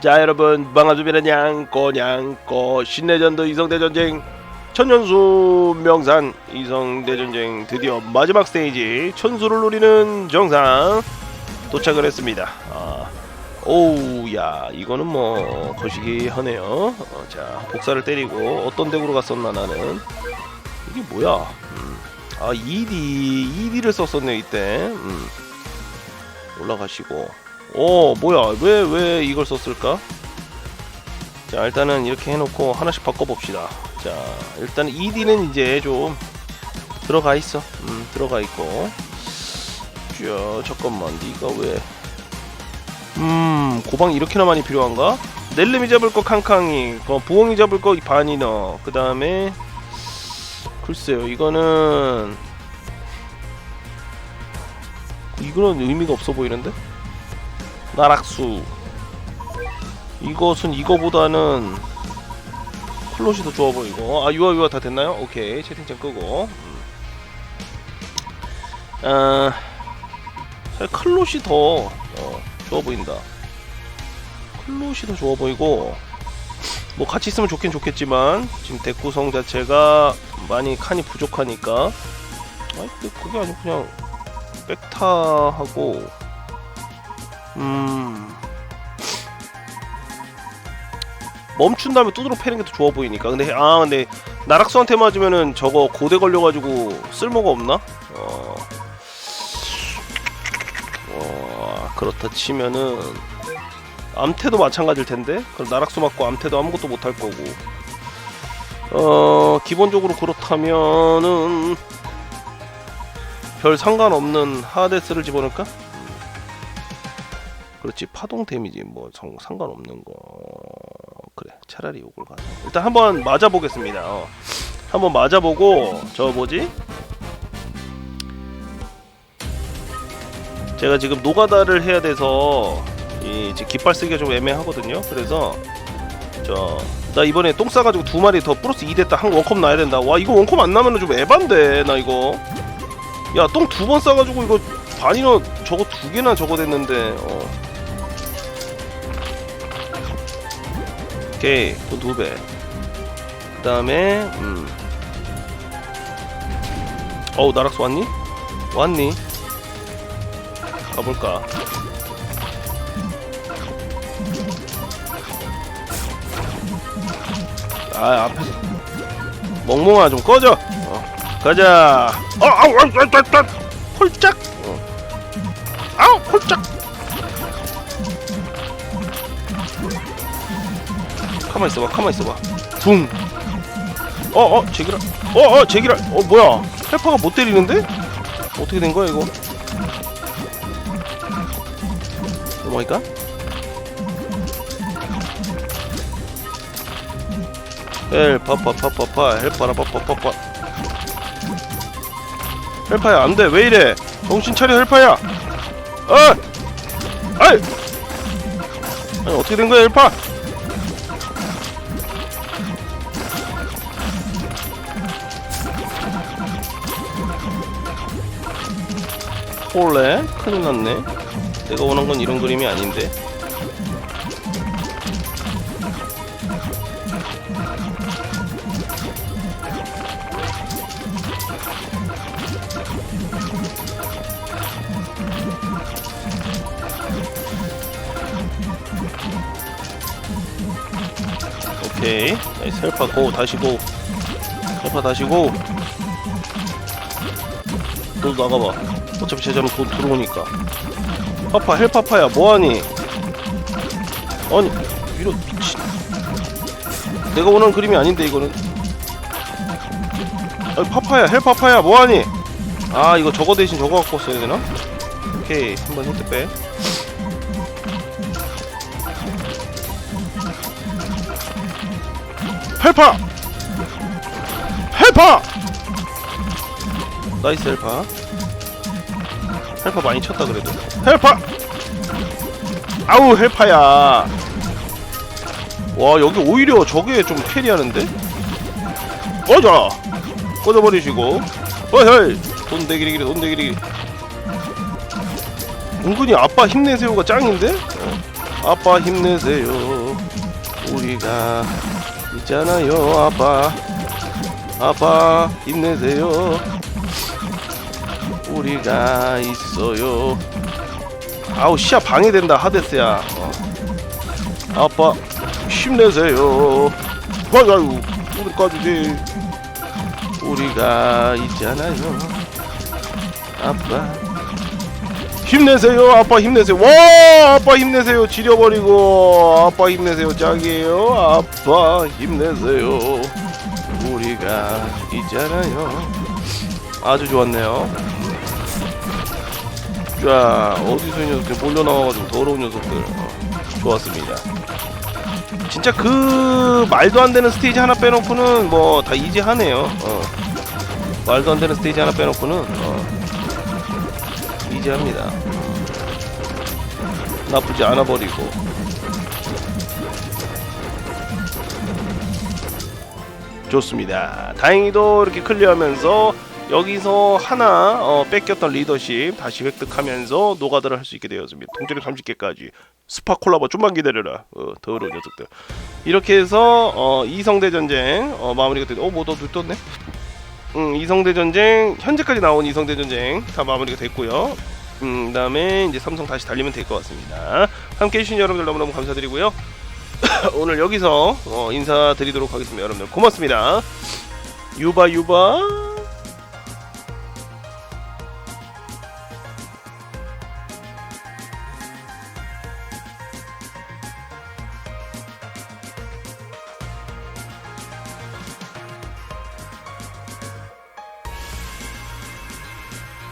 자 여러분 방아수비는 양꼬 양꼬 신내전도 이성대전쟁. 천년수 명산 이성대전쟁 드디어 마지막 스테이지. 천수를 노리는 정상. 도착을 했습니다. 아, 오우 야 이거는 뭐 거시기 하네요. 어, 자 복사를 때리고 어떤 덱으로 갔었나 나는. 이게 뭐야? 음. 아 2D 2D를 썼었네 이때. 음. 올라가시고 오 뭐야. 왜 왜 이걸 썼을까? 자 일단은 이렇게 해놓고 하나씩 바꿔봅시다. 자 일단 2D는 이제 좀 들어가 있어. 음 들어가 있고. 자 잠깐만. 네가 왜 음 고방 이렇게나 많이 필요한가? 넬름이 잡을 거 캉캉이 어, 부엉이 잡을 거 바니너. 그 다음에 글쎄요 이거는 이거는 의미가 없어 보이는데 나락수. 이것은 이거보다는 클롯이 더 좋아 보이고 아 유아 유아 다 됐나요? 오케이. 채팅창 끄고. 음. 아 클롯이 더 어, 좋아 보인다. 클롯이 더 좋아 보이고 뭐 같이 있으면 좋긴 좋겠지만 지금 덱 구성 자체가 많이 칸이 부족하니까. 아니 근데 그게 아니고 그냥 백타하고 음. 멈춘 다음에 두드러 패는 게 더 좋아 보이니까. 근데 아 근데 나락수한테 맞으면은 저거 고대 걸려가지고 쓸모가 없나? 어, 어 그렇다 치면은 암태도 마찬가지일 텐데? 그럼 나락수 맞고 암태도 아무것도 못 할 거고. 어 기본적으로 그렇다면은 별 상관없는 하데스를 집어넣을까? 그렇지. 파동 데미지 뭐 상, 상관없는 거. 그래. 차라리 이걸 가자. 일단 한번 맞아보겠습니다. 어. 한번 맞아보고 저 뭐지? 제가 지금 노가다를 해야 돼서 이 깃발 쓰기가 좀 애매하거든요. 그래서 저 나 이번에 똥 싸가지고 두 마리 더 플러스 2 됐다. 한 원컵 나야 된다. 와 이거 원컵 안 나면은 좀 에반데 나 이거. 야 똥 두 번 싸가지고 이거 반이나 저거 두 개나 저거 됐는데 어. 오케이 돈 두배. 그 다음에 음. 어우 나락수 왔니? 왔니? 가볼까? 아 앞에서 멍멍아 좀 꺼져. 어, 가자. 어 아우 아우 아우. 홀짝. 어. 아우 홀짝 가만 있어봐 가만 있어봐. 붕 어어 제기랄. 어어 제기랄. 어 뭐야? 헬퍼가 못 때리는데? 어떻게 된 거야 이거? 오마이갓 헬파파파파파 헬파라 파파파파 헬파야 안돼. 왜 이래? 정신 차려 헬파야. 어! 아이! 아니 어떻게 된 거야 헬파 홀래 큰일 났네. 내가 원한 건 이런 그림이 아닌데. 오케이. 헬파 고 다시 고. 헬파 다시 고. 너도 나가봐 어차피 제자면 돈 들어오니까. 파파 헬파파야 뭐하니? 아니 이런 미친. 내가 원하는 그림이 아닌데 이거는. 아니 파파야 헬파파야 뭐하니? 아 이거 저거 대신 저거 갖고 써야 되나? 오케이 한번 선택 빼. 헬파! 헬파! 나이스 헬파 헬파 많이 쳤다 그래도. 헬파! 아우 헬파야. 와 여기 오히려 저게 좀 캐리하는데? 꺼져! 꺼져버리시고. 어이 돈 대기리기리 돈 대기리기 은근히 아빠 힘내세요가 짱인데? 어. 아빠 힘내세요. 우리가 있잖아요 아빠. 아빠 힘내세요 우리가 있어요. 아우 시야 방해된다 하데스야. 어. 아빠 힘내세요. 아유 우리까지. 우리가 있잖아요. 아빠. 힘내세요 아빠 힘내세요. 와 아빠 힘내세요. 지려버리고. 아빠 힘내세요 짱이에요. 아빠 힘내세요. 우리가 있잖아요. 아주 좋았네요 자 어디서 이 녀석들 몰려 나와가지고 더러운 녀석들 어, 좋았습니다 진짜 그 말도 안 되는 스테이지 하나 빼놓고는 뭐 다 이지하네요 어. 말도 안 되는 스테이지 하나 빼놓고는 어. 이지합니다 나쁘지 않아 버리고 좋습니다. 다행히도 이렇게 클리어하면서 여기서 하나 어, 뺏겼던 리더십 다시 획득하면서 노가다를 할 수 있게 되었습니다. 통째로 30개까지 스파 콜라보 좀만 기다려라. 어, 더러운 녀석들. 이렇게 해서 어, 이성대 전쟁 어, 마무리가 됐. 어뭐너 떴네? 음, 이성대 전쟁 현재까지 나온 이성대 전쟁 다 마무리가 됐고요. 음, 그다음에 이제 삼성 다시 달리면 될 것 같습니다. 함께 해주신 여러분들 너무너무 감사드리고요. 오늘 여기서 어, 인사드리도록 하겠습니다. 여러분들 고맙습니다. 유바 유바.